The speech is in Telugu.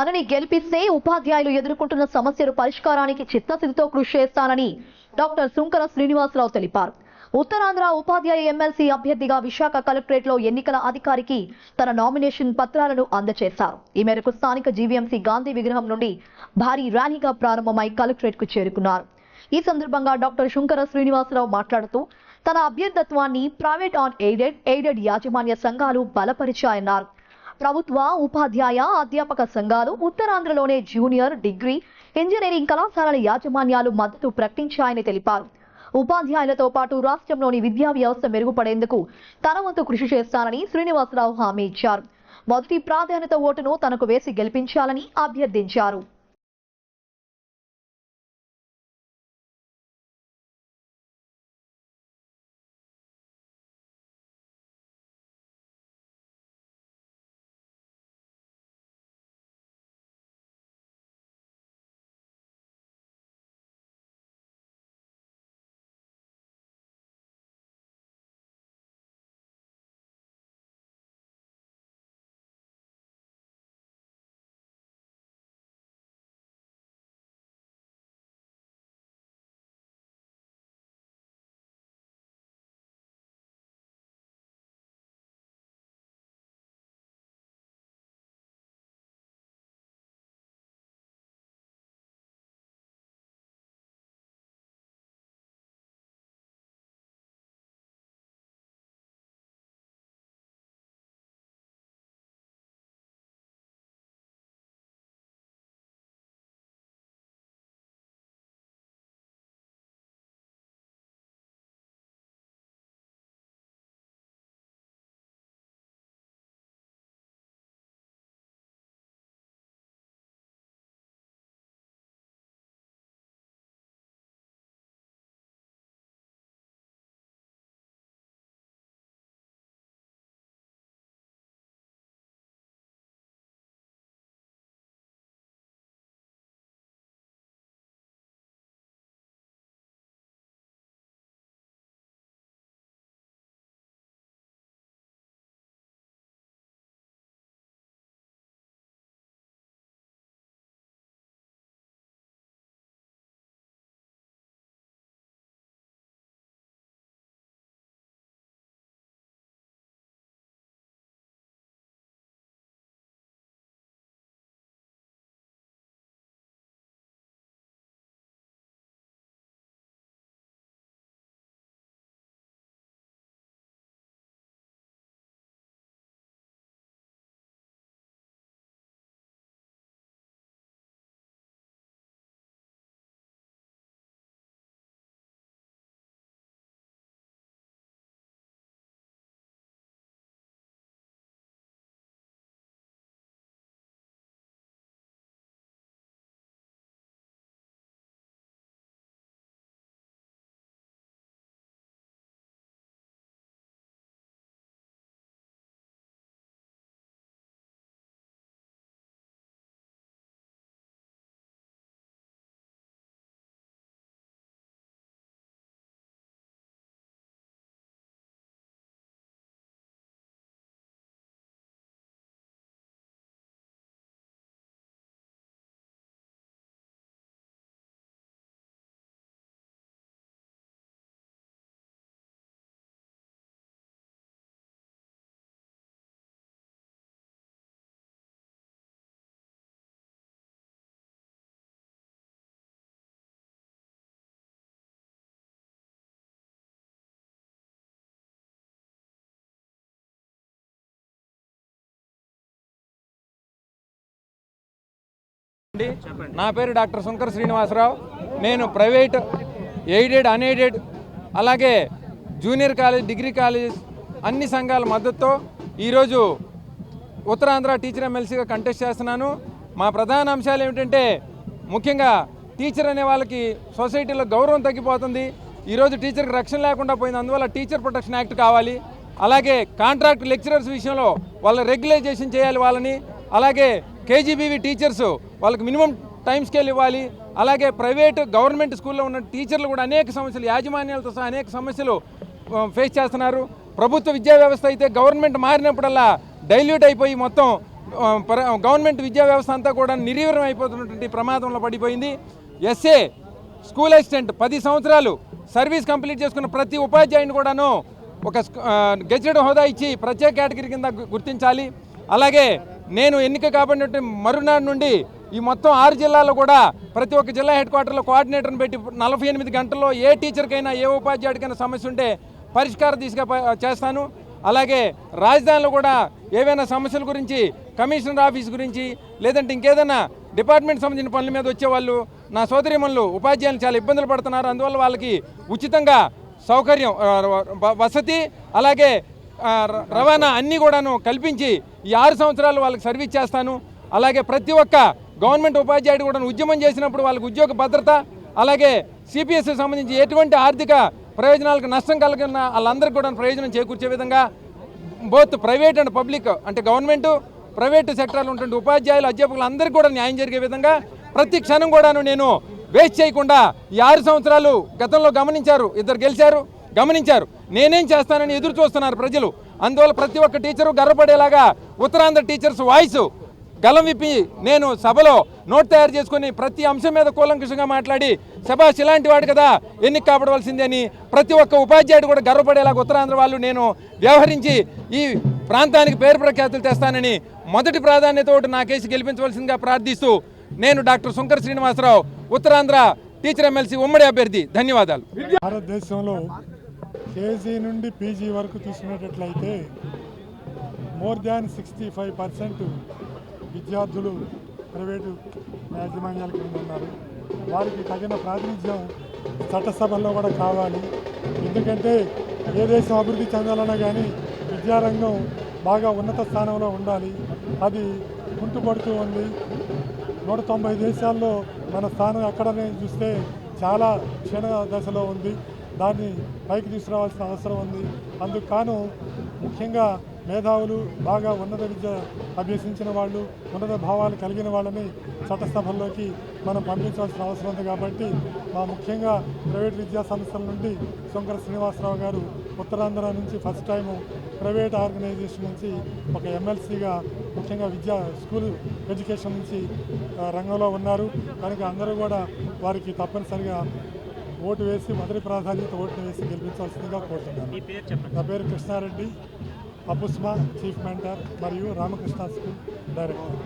తనని గెలిపిస్తే ఉపాధ్యాయులు ఎదుర్కొంటున్న సమస్యలు పరిష్కారానికి చిత్తశుద్ధితో కృషి చేస్తానని డాక్టర్ సుంకర శ్రీనివాసరావు తెలిపారు. ఉత్తరాంధ్ర ఉపాధ్యాయ ఎమ్మెల్సీ అభ్యర్థిగా విశాఖ కలెక్టరేట్లో ఎన్నికల అధికారికి తన నామినేషన్ పత్రాలను అందజేశారు. ఈ మేరకు స్థానిక జీవీఎంసీ గాంధీ విగ్రహం నుండి భారీ ర్యాలీగా ప్రారంభమై కలెక్టరేట్కు చేరుకున్నారు. ఈ సందర్భంగా డాక్టర్ శుంకర శ్రీనివాసరావు మాట్లాడుతూ తన అభ్యర్థత్వాన్ని ప్రైవేట్ ఆన్ ఎయిడెడ్ ఎయిడెడ్ యాజమాన్య సంఘాలు బలపరిచాయన్నారు. ప్రభుత్వ ఉపాధ్యాయ అధ్యాపక సంఘాలు ఉత్తరాంధ్రలోనే జూనియర్ డిగ్రీ ఇంజనీరింగ్ కళాశాలల యాజమాన్యాలు మద్దతు ప్రకటించాయని తెలిపారు. ఉపాధ్యాయులతో పాటు రాష్ట్రంలోని విద్యా వ్యవస్థ మెరుగుపడేందుకు తన వంతు కృషి చేస్తానని శ్రీనివాసరావు హామీ ఇచ్చారు. మొదటి ప్రాధాన్యత ఓటును తనకు వేసి గెలిపించాలని అభ్యర్థించారు. నా పేరు డాక్టర్ శంకర్ శ్రీనివాసరావు. నేను ప్రైవేట్ ఎయిడెడ్ అన్ఎయిడెడ్ అలాగే జూనియర్ కాలేజ్ డిగ్రీ కాలేజ్ అన్ని సంఘాల మద్దతుతో ఈరోజు ఉత్తరాంధ్ర టీచర్ ఎమ్మెల్సీగా కంటెస్ట్ చేస్తున్నాను. మా ప్రధాన అంశాలు ఏమిటంటే ముఖ్యంగా టీచర్ అనే వాళ్ళకి సొసైటీలో గౌరవం తగ్గిపోతుంది. ఈరోజు టీచర్కి రక్షణ లేకుండా పోయింది. అందువల్ల టీచర్ ప్రొటెక్షన్ యాక్ట్ కావాలి. అలాగే కాంట్రాక్ట్ లెక్చరర్స్ విషయంలో వాళ్ళ రెగ్యులైజేషన్ చేయాలి వాళ్ళని. అలాగే కేజీబీవీ టీచర్స్ వాళ్ళకి మినిమం టైం స్కేల్ ఇవ్వాలి. అలాగే ప్రైవేటు గవర్నమెంట్ స్కూల్లో ఉన్న టీచర్లు కూడా అనేక సమస్యలు యాజమాన్యాలతో సహా అనేక సమస్యలు ఫేస్ చేస్తున్నారు. ప్రభుత్వ విద్యా వ్యవస్థ అయితే గవర్నమెంట్ మారినప్పుడల్లా డైల్యూట్ అయిపోయి మొత్తం గవర్నమెంట్ విద్యా వ్యవస్థ అంతా కూడా నిర్వీర్యం అయిపోతున్నటువంటి ప్రమాదంలో పడిపోయింది. ఎస్ఏ స్కూల్ అసిస్టెంట్ పది సంవత్సరాలు సర్వీస్ కంప్లీట్ చేసుకున్న ప్రతి ఉపాధ్యాయుని కూడాను ఒక స్క- హోదా ఇచ్చి ప్రత్యేక కేటగిరీ కింద గుర్తించాలి. అలాగే నేను ఎన్నిక కాబడినట్టు మరునాడు నుండి ఈ మొత్తం ఆరు జిల్లాల్లో కూడా ప్రతి ఒక్క జిల్లా హెడ్ క్వార్టర్లో కోఆర్డినేటర్ని పెట్టి నలభై ఎనిమిది గంటల్లో ఏ టీచర్కైనా ఏ ఉపాధ్యాయుడికైనా సమస్య ఉంటే పరిష్కార దిశగా చేస్తాను. అలాగే రాజధానిలో కూడా ఏవైనా సమస్యల గురించి కమిషనర్ ఆఫీస్ గురించి లేదంటే ఇంకేదైనా డిపార్ట్మెంట్ సంబంధించిన పనుల మీద వచ్చేవాళ్ళు నా సోదరిమణులు ఉపాధ్యాయులు చాలా ఇబ్బందులు పడుతున్నారు. అందువల్ల వాళ్ళకి ఉచితంగా సౌకర్యం వసతి అలాగే రవాణా అన్నీ కూడాను కల్పించి ఈ ఆరు సంవత్సరాలు వాళ్ళకి సర్వీస్ చేస్తాను. అలాగే ప్రతి ఒక్క గవర్నమెంట్ ఉపాధ్యాయుడు కూడా ఉద్యమం చేసినప్పుడు వాళ్ళకి ఉద్యోగ భద్రత అలాగే సిపిఎస్కి సంబంధించి ఎటువంటి ఆర్థిక ప్రయోజనాలకు నష్టం కలిగిన వాళ్ళందరికీ కూడా ప్రయోజనం చేకూర్చే విధంగా బోత్ ప్రైవేట్ అండ్ పబ్లిక్ అంటే గవర్నమెంట్ ప్రైవేటు సెక్టర్లో ఉంటుండే ఉపాధ్యాయులు అధ్యాపకులు అందరికీ కూడా న్యాయం జరిగే విధంగా ప్రతి క్షణం కూడాను నేను వేస్ట్ చేయకుండా ఈ ఆరు సంవత్సరాలు గతంలో గమనించారు ఇద్దరు గెలిచారు గమనించారు. నేనేం చేస్తానని ఎదురు చూస్తున్నారు ప్రజలు. అందువల్ల ప్రతి ఒక్క టీచరు గర్వపడేలాగా ఉత్తరాంధ్ర టీచర్స్ వాయిస్ గలం విప్పి నేను సభలో నోట్ తయారు చేసుకుని ప్రతి అంశం మీద కూలంకషంగా మాట్లాడి శబాష్ ఇలాంటి వాడు కదా ఎన్నిక కాపాడవలసింది అని ప్రతి ఒక్క ఉపాధ్యాయుడు కూడా గర్వపడేలాగా ఉత్తరాంధ్ర వాళ్ళు నేను వ్యవహరించి ఈ ప్రాంతానికి పేరు ప్రఖ్యాతులు తెస్తానని మొదటి ప్రాధాన్యత నా కేసు గెలిపించవలసిందిగా ప్రార్థిస్తూ నేను doctor Shankar Srinivasarao Uttarandhra teacher MLC ఉమ్మడి అభ్యర్థి. ధన్యవాదాలు. భారతదేశంలో కేజీ నుండి పీజీ వరకు తీసుకునేటట్లయితే more than sixty five percent విద్యార్థులు ప్రైవేటు యాజమాన్యాల కింద ఉన్నారు. వారికి తగిన ప్రాతినిధ్యం చట్టసభల్లో కూడా కావాలి. ఎందుకంటే ఏ దేశం అభివృద్ధి చెందాలన్నా కానీ విద్యారంగం బాగా ఉన్నత స్థానంలో ఉండాలి. అది కుంటుపడుతూ ఉంది. నూట తొంభై దేశాల్లో మన స్థానం ఎక్కడనే చూస్తే చాలా క్షీణ దశలో ఉంది. దాన్ని పైకి తీసుకురావాల్సిన అవసరం ఉంది. అందుకు కాను ముఖ్యంగా మేధావులు బాగా ఉన్నత విద్య అభ్యసించిన వాళ్ళు ఉన్నత భావాలు కలిగిన వాళ్ళని చట్టసభల్లోకి మనం పంపించవలసిన అవసరం ఉంది కాబట్టి మా ముఖ్యంగా ప్రైవేట్ విద్యా సంస్థల నుండి శంకర శ్రీనివాసరావు గారు ఉత్తరాంధ్ర నుంచి ఫస్ట్ టైము ప్రైవేట్ ఆర్గనైజేషన్ నుంచి ఒక ఎమ్మెల్సీగా ముఖ్యంగా విద్యా స్కూల్ ఎడ్యుకేషన్ నుంచి రంగంలో ఉన్నారు. కనుక అందరూ కూడా వారికి తప్పనిసరిగా ఓటు వేసి మొదటి ప్రాధాన్యత ఓటు వేసి గెలిపించాల్సిందిగా కోరుతున్నాను. నా పేరు కృష్ణారెడ్డి. అపుస్మా చీఫ్ మెంటర్ మరియు రామకృష్ణ స్కూల్ డైరెక్టర్.